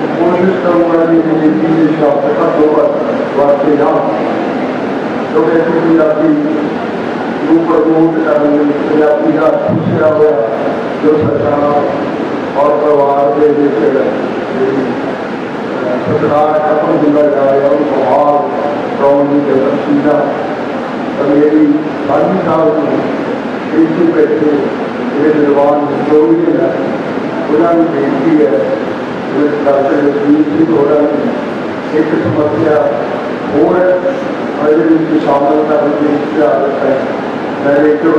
کوشش کروں نے بنگی کے حساب سے بتوپت واقعی کو پرموٹ پنجابی کا خوشیا ہوا جو سرکار سرکار اور پروار کے جیسے ختم جا رہا ستار کتم قوم بہار کراؤ چاہیے میری ساری سال اسی پیسے سال جو بھی ہے انہوں نے بےنتی ہے ڈاکٹر جسبی ہو ایک سمسیا ہو رہی ہے مائریکٹر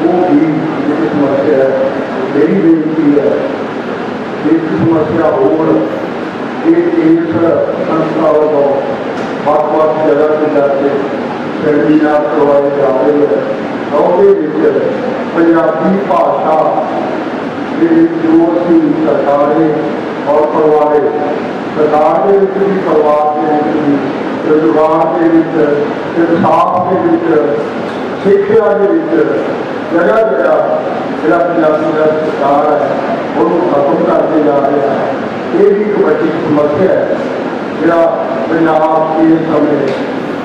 وہ بھی ایک سمسیا ہے میری بےنتی ہے ایک سمسیا ہوتا وق وجار کروائے جا رہے ہیں بھاشا کے جو کہ سرکار اور پروارے سرکار پروار کے لیے انساف کے سرکار ہے وہ ختم کر کے آ رہے ہیں یہ بھی ایک بڑی سمسیا جاپ کے سمے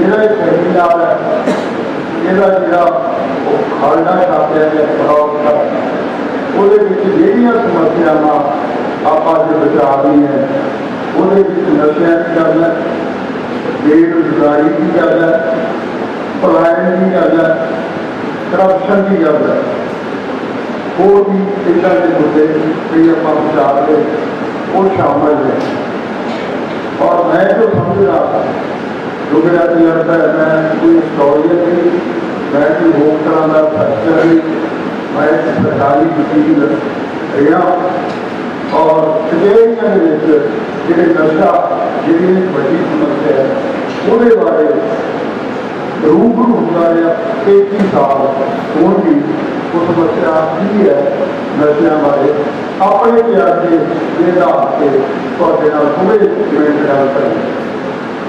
یہ تیندار ہے یہاں کرتا ہے فروغ کریں وہ نشل کی گل ہے بے روزگاری کی گل ہے پرائم کی گل ہے کرپشن کی گل ہے وہ بھی اتنا مجھے اپنا بچا کے وہ شامل ہیں اور میں جو سمجھنا میرا نہیں لگتا ہے میں کوئی سہولت نہیں میں کوئی روک طرح سرکاری کر رہی میں اور نشہ جی بڑی سمجھتے ہیں وہ بارے روبرو ہوتا رہا ہی سال ہوئی وہ سمسیا کی ہے نشیا بارے اپنے پیارے ندھا کے تھرڈ کریں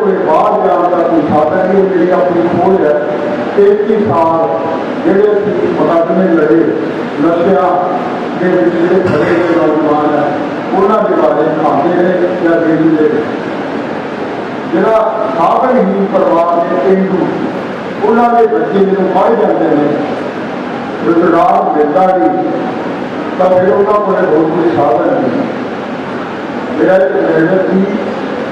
ਕੋਲੇ ਬਾਹਰ ਜਾਣ ਦਾ ਕੋਈ ਸਾਧਨ ਨਹੀਂ ਜਿਹੜੀ ਆਪਣੀ ਖੋਜ ਹੈ 33 ਸਾਲ ਜਿਹੜੇ ਮੁਕਾਦਮੇ ਲੜੇ ਨਸ਼ਿਆ ਦੇ ਵਿੱਚ ਜਿਹੜੇ ਖੜੇ ਦੇ ਨੌਜਵਾਨ ਹੈ ਉਹਨਾਂ ਦੇ ਬਾਰੇ ਖਾਂਦੇ ਨੇ ਜਾਂ ਦੇਵੀ ਦੇ ਜਿਹੜਾ ਸਾਧਨ ਹੀ ਪਰਿਵਾਰ ਦੇ ਪਿੰਡੂ ਉਹਨਾਂ ਦੇ ਬੱਚੇ ਜਦੋਂ ਪੜ੍ਹ ਜਾਂਦੇ ਨੇ ਰੁਜ਼ਗਾਰ ਮਿਲਦਾ ਨਹੀਂ ਤਾਂ ਫਿਰ ਉਹਨਾਂ ਕੋਲ ਹੋਰ ਕੋਈ ਸਾਧਨ ਨਹੀਂ ਮੇਰਾ ਇੱਕ ਮਿਹਨਤ ਸੀ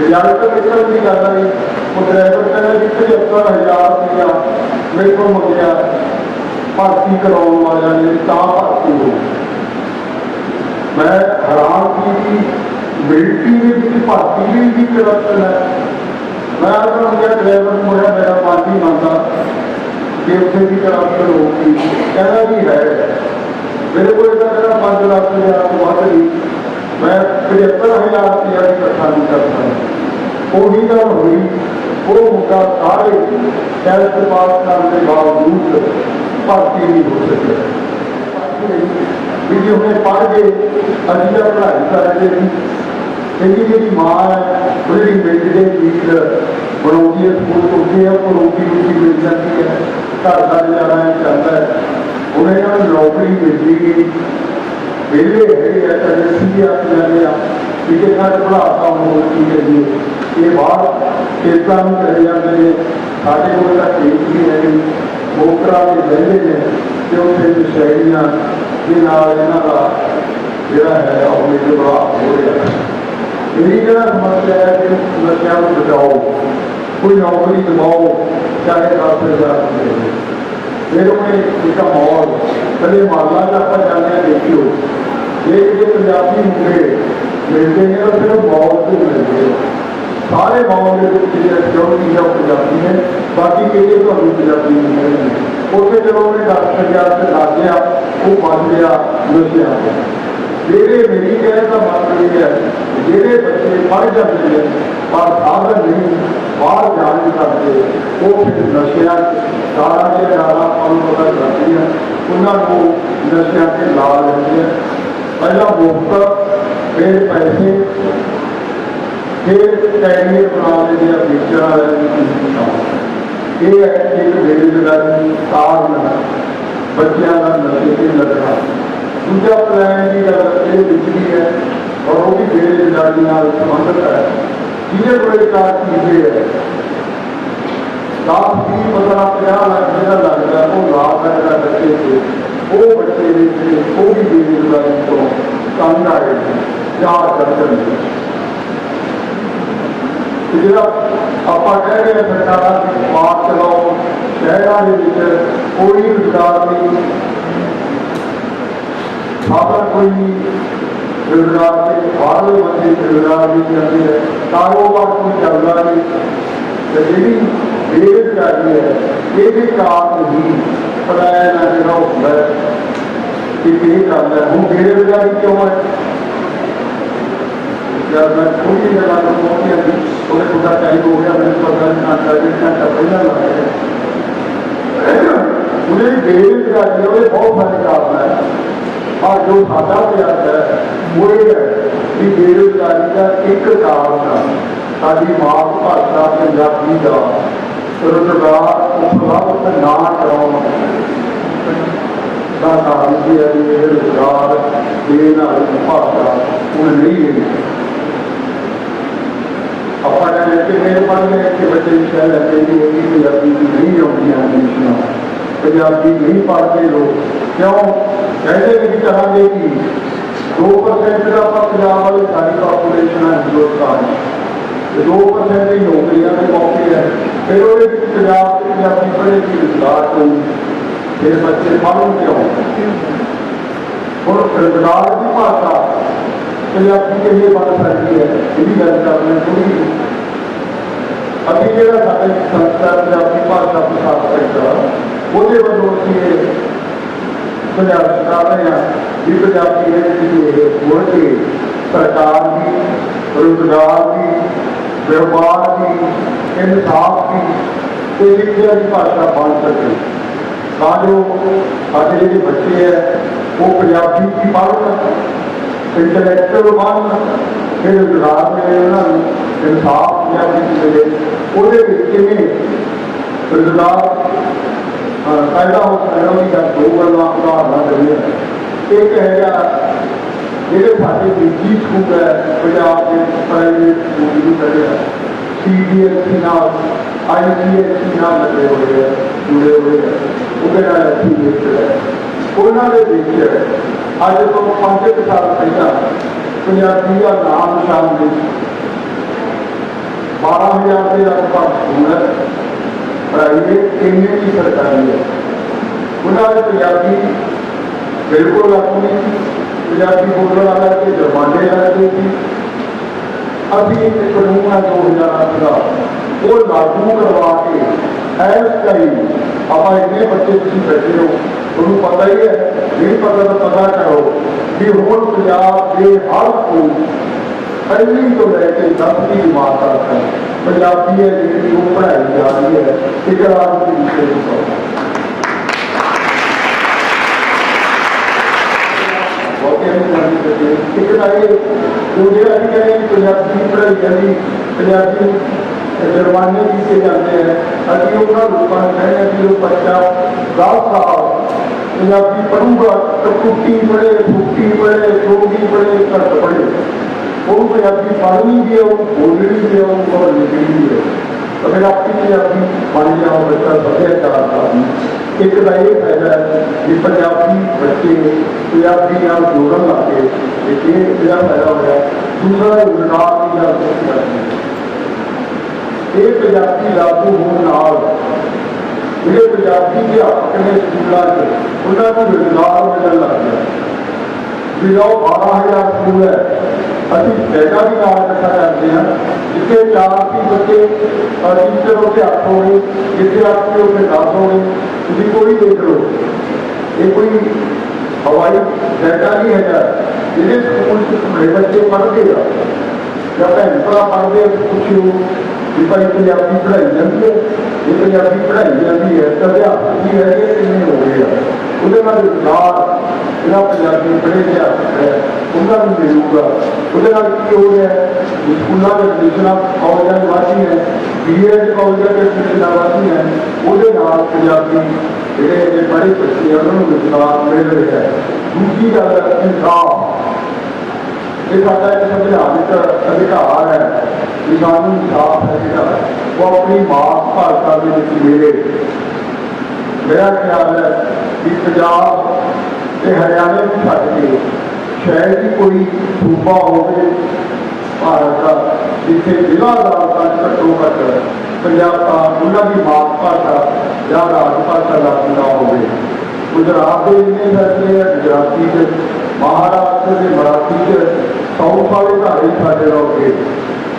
پچہتر ہزار روپیہ میرے کو مجھے کراؤں والا ہو میں آپ ڈرائیور کہ اتنی ہوگی میرے کو بہت ہی میں پچہتر ہزار روپیہ بھی کٹھا نہیں کرتا ਉਹੀ ਗੱਲ ਹੋਈ ਉਹ ਮੁੱਦਾ ਸਾਰੇ ਟੈਸਟ ਪਾਸ ਕਰਨ ਦੇ ਬਾਵਜੂਦ ਭਰਤੀ ਨਹੀਂ ਹੋ ਸਕੀ ਵੀ ਉਹਨੇ ਪੜ੍ਹ ਕੇ ਅਸੀਂ ਤਾਂ ਪੜ੍ਹਾਈ ਕਰਦੇ ਸੀ ਇਹਦੀ ਜਿਹੜੀ ਮਾਂ ਹੈ ਉਹਦੀ ਬੇਟੀ ਦੇ ਵੀਰ ਬਣਾਉਂਦੀ ਹੈ ਸਕੂਲ ਤੋਂ ਹੈ ਉਹ ਰੋਟੀ ਰੋਟੀ ਮਿਲ ਜਾਂਦੀ ਹੈ ਘਰ ਦਾ ਜਾਣਾ ਚੱਲਦਾ ਹੈ ਉਹਨੇ ਨਾਲ ਨੌਕਰੀ ਮਿਲਦੀ ਗਈ ਵੇਲੇ ਹੈ ਤਾਂ ਸੀ ਆ ਜਾਂਦੇ ਆ میں آتا ہوں پڑھا کے لیے یہ باہر کھیتوں میں چلے جی سارے کوئی نوکر بھی رہے ہیں کہ اتنے دشہری شہریاں جن آنا کا جڑا ہے اور میرے بڑا ہو رہا ہے میری جڑا سمسیا ہے کہ سمسیا کو بچاؤ کوئی نوکری دباؤ چاہے میروں ہزار اس کا ماحول کلے مالا دیکھی ہو یہ پنجابی ملک ملتے ہیں اور صرف ماحول سے ملتے ہیں سارے ماحول میں چیزیں چیزیں ہو جاتی ہیں باقی کے لیے تو ہمیں پنجابی نہیں ہے اس میں جب ہم نے ڈاکٹر یاد سے لا دیا وہ مان لیا لوگ آ گیا میرے میری کہنے کا مطلب یہ ہے میرے بچے پڑھ جاتے ہیں اور سادن نہیں باہر جا نہیں سکتے وہ پھر نشیا سارا کے زیادہ پن پتہ کرتی ہے انہوں کو نشیا کے لا لیتے ہیں پہلا مفت نشے لگنا پلان اور سبندت ہے بڑے چار بھی پندرہ پناہ لاکھ جا لگتا ہے وہ لا کر بچے سے وہ بچے وہی بےروزگاری تنگ آئے ہیں ਯਾਦ ਕਰਦੇ ਨੇ ਜਿਹੜਾ ਆਪਾਂ ਕਹਿ ਰਹੇ ਸਰਕਾਰਾਂ ਮਾਰ ਚਲਾਓ ਸ਼ਹਿਰਾਂ ਦੇ ਵਿੱਚ ਕੋਈ ਰੁਜ਼ਗਾਰ ਨਹੀਂ ਸਾਡਾ ਕੋਈ ਰੁਜ਼ਗਾਰ ਦੇ ਬਾਹਰਲੇ ਬੰਦੇ ਰੁਜ਼ਗਾਰ ਨਹੀਂ ਕਰਦੇ ਹੈ ਕਾਰੋਬਾਰ ਕੋਈ ਚੱਲਦਾ ਨਹੀਂ ਤੇ ਜਿਹੜੀ ਬੇਰੁਜ਼ਗਾਰੀ ਹੈ ਇਹਦੇ ਕਾਰਨ ਹੀ ਪਲਾਇਨ ਜਿਹੜਾ ਹੁੰਦਾ ਹੈ ਕਿ ਇਹ ਗੱਲ ਹੈ ਹੁਣ ਬੇਰੁਜ਼ਗਾਰੀ ਕਿਉਂ ਹੈ ਜਦ ਮੈਂ ਪੂਰੀ ਜਗ੍ਹਾ ਤੋਂ ਪਹੁੰਚਿਆ ਜੀ ਉਹਨੇ ਪੂਰਾ ਟਾਈਮ ਹੋ ਗਿਆ ਮੈਨੂੰ ਪਤਾ ਨਹੀਂ ਘੰਟਾ ਡੇਢ ਘੰਟਾ ਪਹਿਲਾਂ ਲਾਇਆ ਉਹਨੇ ਦੇਰ ਲਗਾਈ ਉਹਦੇ ਬਹੁਤ ਸਾਰੇ ਕਾਰਨ ਹੈ ਆ ਜੋ ਸਾਡਾ ਪਿਆਰ ਹੈ ਉਹ ਇਹ ਹੈ ਕਿ ਬੇਰੁਜ਼ਗਾਰੀ ਦਾ ਇੱਕ ਕਾਰਨ ਆ ਸਾਡੀ ਮਾਤ ਭਾਸ਼ਾ ਪੰਜਾਬੀ ਦਾ ਰੁਜ਼ਗਾਰ ਉਪਲਬਧ ਨਾ ਕਰਾਉਣ ਦਾ ਕਾਰਨ ਇਹ ਹੈ ਕਿ ਬੇਰੁਜ਼ਗਾਰ ਦੇ ਨਾਲ ਭਾਸ਼ਾ ਉਹ ਨਹੀਂ ਹੈ اپنا میں کے بچے ہوگی لگتے ہیں نہیں پنجابی نہیں پڑھتے لوگ کیوں ایسے بھی چاہیں گے کہ دو پرسینٹ کا پنجاب والی ساری پاپولیشن ہے ہندوستان دو پرسینٹ ہی نوکریاں کے موقع ہے پھر وہ پنجاب بھی پنجابی پڑھے گی روزگار کو بچے پڑھ اور روزگار کی بھاشا ਪੰਜਾਬੀ ਇਹ ਬਾਤ ਸਾਡੀ ਹੈ ਇਹਦੀ ਗੱਲ ਕਰਨਾ ਥੋੜੀ ਅਸੀਂ ਜਿਹੜਾ ਸਾਡੇ ਸੰਸਥਾ ਪੰਜਾਬੀ ਭਾਸ਼ਾ ਪ੍ਰਸਾਰ ਕਰਦਾ ਉਹਦੇ ਵੱਲੋਂ ਅਸੀਂ ਇਹ ਪੰਜਾਬ ਕਰ ਰਹੇ ਹਾਂ ਵੀ ਪੰਜਾਬੀ ਹੈ ਜਿਹੜੀ ਇਹ ਬੋਲ ਕੇ ਸਰਕਾਰ ਦੀ ਰੋਜ਼ਗਾਰ ਦੀ ਵਿਵਹਾਰ ਦੀ ਇਨਸਾਫ ਦੀ ਇਹ ਜਿਹੜੀ ਭਾਸ਼ਾ ਬਣ ਸਕੇ ਤਾਂ ਜੋ ਸਾਡੇ ਜਿਹੜੇ ਬੱਚੇ ਹੈ ਉਹ ਪੰਜਾਬੀ ਦੀ ਪੜ੍ਹਨ انٹلیکچل بن پھر انتظار ملے انہوں نے انصاف کیا کسی ملے وہ انتظار پیدا ہو سکتا گا کہ دو گلوں آپ کا ایک ہے گیا یہ ساری نجی سکول ہے پنجاب کے پرائیویٹ سکول بھی ہیں C B S C I C S C نال لگے ہوئے ہیں جڑے ہوئے ہیں وہ کہنا ہے سی بی ایس سی ہے وہ نہ دیکھیے آج تو پانچ سال پہلے نام شام نے بارہ ہزار کے کے آس پاس پرائیویٹ کی سرکاری ہے ہے انہوں بالکل اپنی بولنے والا جرمانے ابھی ایک قانون دو ہزار کا وہ لاگو کروا کے ایس آپ اتنے بچے تھی بیٹھے ہو تمہیں پتہ ہی ہے نہیں پتہ تو پتا کرو ہوں بے حال کو پہلی تو لے کے دس کی ہے ہے پنجابی دسویں ماں پڑھائی جا رہی ہے اقرار کی پڑھائی جی جرمانے سے جانے ہیں ابھی روکنا چاہتے ہیں کہ بچہ دس سال سبیا چار ایک فائدہ ہے جوڑ لگے فائدہ ہوا یہ لاگو ہو جی ہاتھ کے روزگار ملتا بھی نام رکھا کرتے ہیں جیسے چار ہی بچے ہونے جاتی ہوا ہونے کسی کوئی لیڈر ہو یہ کوئی ہائی نہیں ہے پڑھ گیا پڑھ گئے کچھ ہو پڑھائی لگے ਇਹ ਪੰਜਾਬੀ ਪੜ੍ਹਾਈ ਜਾਂਦੀ ਹੈ ਤਾਂ ਅਧਿਆਪਕ ਕੀ ਹੈ ਕਿ ਕਿੰਨੇ ਹੋ ਗਏ ਆ ਉਹਦੇ ਨਾਲ ਰੁਜ਼ਗਾਰ ਜਿਹੜਾ ਪੰਜਾਬੀ ਪੜ੍ਹੇ ਗਿਆ ਉਹਨਾਂ ਨੂੰ ਮਿਲੂਗਾ ਉਹਦੇ ਨਾਲ ਕੀ ਹੋ ਰਿਹਾ ਸਕੂਲਾਂ ਦੇ ਟੀਚਰਾਂ ਕਾਲਜਾਂ ਦੇ ਵਾਸੀ ਹੈ ਬੀਐਡ ਕਾਲਜਾਂ ਦੇ ਟੀਚਰਾਂ ਵਾਸੀ ਹੈ ਉਹਦੇ ਨਾਲ ਪੰਜਾਬੀ ਜਿਹੜੇ ਜਿਹੜੇ ਪੜ੍ਹੇ ਬੱਚੇ ਉਹਨਾਂ ਨੂੰ ਰੁਜ਼ਗਾਰ ਮਿਲ ਰਿਹਾ ਹੈ ਦੂਜੀ ਗੱਲ ਹੈ ਇਨਸਾਫ ਇਹ ਸਾਡਾ ਇੱਕ ਸੰਵਿਧਾਨਿਕ ਅਧਿਕਾਰ ਹੈ صاف ہے جا اپنی ماپ بھارتہ کے میرا خیال ہے کہ پنجاب ہریانے چھٹ کے شہری کوئی سوبہ ہوگی جیسے بہت پنجاب کا گھٹو گھٹن کی مافا یا راج بھاشا لاپ نہ ہو گجرات کے اتنے فیصلے ہیں گجراتی سے مہاراشٹر کے مراٹھی سو سارے دارے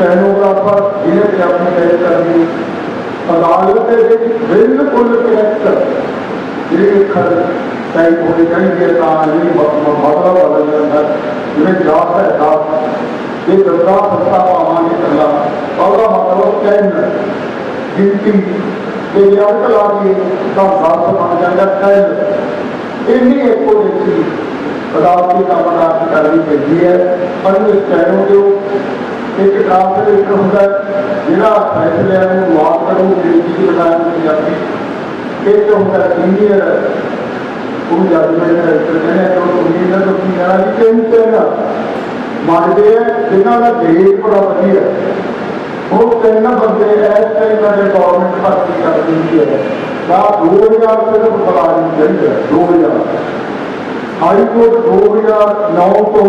یہ یہ یہ کر دی ہے اور مطلب یہ چاہیے آگی کام کا کرنی کے ਇੱਕ ਤਰ੍ਹਾਂ ਟਰਾਂਸਫਰ ਇੱਕ ਹੁੰਦਾ ਜਿਹੜਾ ਫੈਸਲਿਆਂ ਨੂੰ ਮਾਫ ਕਰਨ ਦੀ ਦੀ ਬਤਾਇਆ ਜਾਂਦੀ ਇੱਕ ਹੁੰਦਾ ਸੀਨੀਅਰ ਉਹ ਜਦੋਂ ਡਾਇਰੈਕਟਰ ਕਹਿੰਦੇ ਆ ਉਹ ਉਮੀਦਾਂ ਤੋਂ ਕੀ ਕਰਾ ਕਿ ਤਿੰਨ ਨਾ ਆ ਜਿਨ੍ਹਾਂ ਦਾ ਗ੍ਰੇਡ ਬੜਾ ਵਧੀਆ ਉਹ ਤਿੰਨ ਬੰਦੇ ਇਸ ਟਾਈਮ ਦਾ ਗਵਰਨਮੈਂਟ ਭਰਤੀ ਕਰ ਦਿੰਦੀ ਹੈ ਦਾ 2000 ਰੁਪਏ ਦਾ ਬੁਲਾ ਦਿੰਦੀ ਹੈ 2000 ਹਾਈ ਕੋਰਟ 2009 ਤੋਂ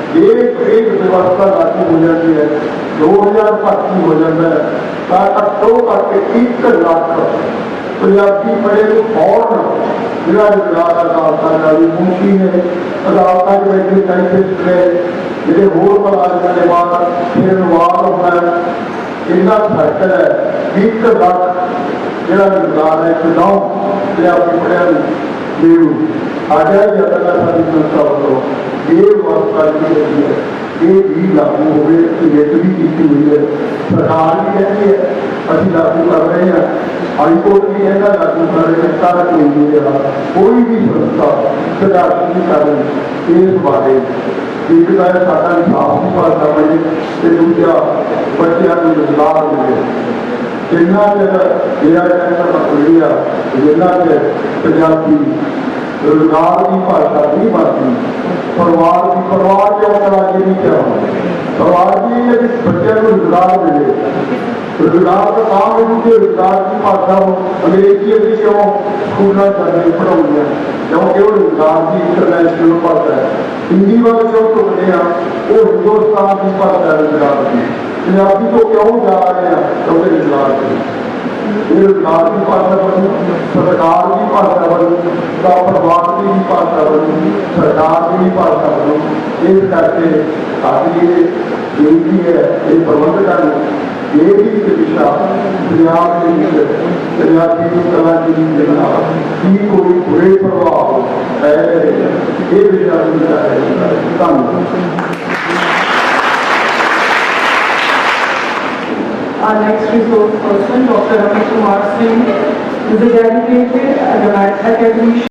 ایک ایک ویوستھا لاگ ہو جاتی ہے دو ہزار تک ہو جاتا ہے کر کے ایک لاکھ تو بڑے عدالت جاری ممکن ہے عدالت بیٹھے سائنٹسٹ نے بعد پھر ہوا ہونا اتنا خرچ ہے ایک لاکھ جا راج ہے پڑھیا లేడు ਆਜਾਇਆ ਜਾਂਦਾ ਸਾਡੀ ਸੰਸਥਾ ਵੱਲੋਂ ਇਹ ਵਾਸਤਾ ਜੀ ਹੈ ਇਹ ਵੀ ਲਾਗੂ ਹੋਵੇ ਜਿੱਤ ਵੀ ਕੀਤੀ ਹੋਈ ਹੈ ਸਰਕਾਰ ਵੀ ਕਹਿੰਦੀ ਹੈ ਅਸੀਂ ਲਾਗੂ ਕਰ ਰਹੇ ਹਾਂ ਹਾਈ ਕੋਰਟ ਵੀ ਇਹਦਾ ਲਾਗੂ ਕਰ ਰਹੇ ਹੈ ਸਾਰਾ ਚੇਂਜ ਹੋ ਰਿਹਾ ਕੋਈ ਵੀ ਸੰਸਥਾ ਸਰਕਾਰ ਦੀ ਕਰਨ ਇਸ ਬਾਰੇ ਇੱਕ ਤਾਂ ਸਾਡਾ ਇਨਸਾਫ ਦੀ ਭਾਸ਼ਾ ਬਣੇ ਤੇ ਦੂਜਾ ਬੱਚਿਆਂ ਨੂੰ ਰੁਜ਼ਗਾਰ ਮਿਲੇ ਜਿੰਨਾ ਚਿਰ ਜਿਹੜਾ ਟੈਂਸ਼ਨ ਪਕੜੀ ਆ ਜਿੰਨਾ ਚਿਰ ਪੰਜਾਬੀ ਰੁਜ਼ਗਾਰ ਦੀ ਭਾਸ਼ਾ ਨਹੀਂ ਬਣਦੀ ਪਰਿਵਾਰ ਦੀ ਪਰਿਵਾਰ ਦੇ ਜੀ ਨਹੀਂ ਚਾਹੁੰਦਾ ਪਰਿਵਾਰ ਦੀ ਇੱਕ ਬੱਚੇ ਨੂੰ ਰੁਜ਼ਗਾਰ ਮਿਲੇ ਰੁਜ਼ਗਾਰ ਦਾ ਕੰਮ ਹੈ ਕਿ ਰੁਜ਼ਗਾਰ ਦੀ ਭਾਸ਼ਾ ਅੰਗਰੇਜ਼ੀ ਅੱਗੇ ਕਿਉਂ ਸਕੂਲਾਂ ਚੱਲਦੇ ਪੜਾਉਂਦੇ ਕਿਉਂਕਿ ਉਹ ਰੁਜ਼ਗਾਰ ਦੀ ਇੰਟਰਨੈਸ਼ਨਲ ਭਾਸ਼ਾ ਹੈ ਹਿੰਦੀ ਵਾਲੇ ਜੋ ਟੁੱਟਦੇ ਆ ਉਹ ਹਿੰਦੁਸਤਾਨ ਦੀ ਭਾਸ਼ਾ ਰੁਜ਼ਗਾਰ ਦੀ ਪੰਜਾਬੀ ਤੋਂ ਕਿਉਂ ਜਾ ਰਹੇ ਆ ਕਿਉਂਕਿ ਰੁਜ਼ਗਾਰ ਇਹ ਰੁਜ਼ਗਾਰ ਦੀ ਭਾਸ਼ਾ ਬਣੀ ਸਰਕਾਰ ਦੀ ਭਾਸ਼ਾ ਬਣੀ ਦਾ ਪਰਿਵਾਰ ਦੀ ਭਾਸ਼ਾ ਬਣੀ ਸਰਕਾਰ ਦੀ ਭਾਸ਼ਾ ਬਣੀ ਇਸ ਕਰਕੇ ਸਾਡੀ ਇਹ ਜਿਹੜੀ ਹੈ ਇਹ ਪ੍ਰਬੰਧ ਕਰਨ ਇਹ ਵੀ ਇੱਕ ਦਿਸ਼ਾ ਪੰਜਾਬ ਦੇ ਵਿੱਚ ਪੰਜਾਬੀ ਦੀ ਕਲਾ ਦੀ ਜਗਨਾ ਕੀ ਕੋਈ ਬੁਰੇ ਪ੍ਰਭਾਵ ਹੈ ਇਹ ਵਿਚਾਰ ਹੁੰਦਾ ਹੈ ਧੰਨਵਾਦ Our next resource person, Dr. Ramesh Kumar Singh, is a dedicated uh, at the Academy.